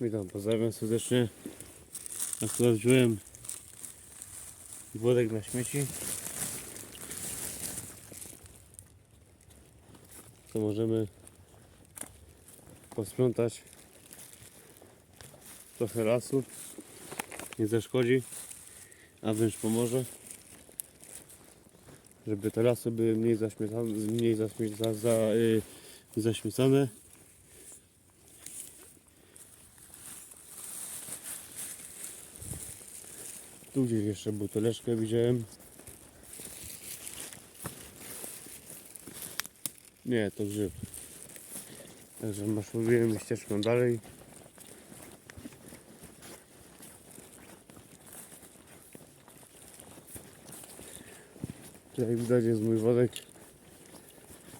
Witam, pozdrawiam serdecznie. Akurat wziąłem worek na śmieci. To możemy posprzątać trochę lasu. Nie zaszkodzi, a wręcz pomoże. Żeby te lasy były mniej zaśmiecane, mniej zaśmieca, za, y, zaśmiecane. Tu gdzieś jeszcze buteleczkę widziałem. Nie, to grzyb. Także maszerujemy ścieżką dalej. Jak widać jest mój worek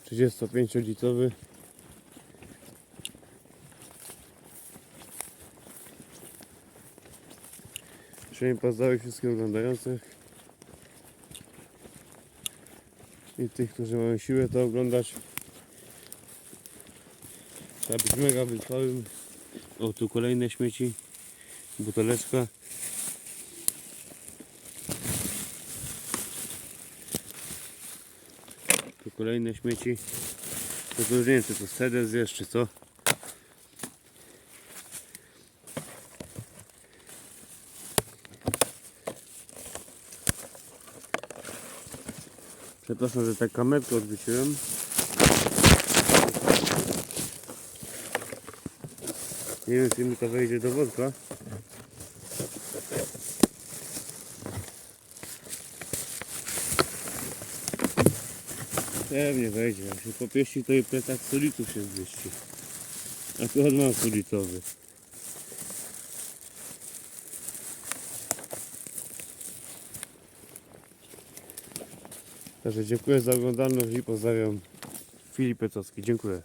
35 Uprzejmie pozdrawiam wszystkich oglądających i tych, którzy mają siłę to oglądać. Trzeba być mega wytrwałym. O, tu kolejne śmieci. Buteleczka. Tu kolejne śmieci. To, to już nie wiem, czy to sedes jest, czy co. Przepraszam, że tak kamerkę odwróciłem. Nie wiem, czy mi to wejdzie do wodka. Pewnie wejdzie. Jak się popieści, to i plecak solitów się zmieści. Akurat mam solitowy. Także dziękuję za oglądalność i pozdrawiam Filip Pecowski. Dziękuję.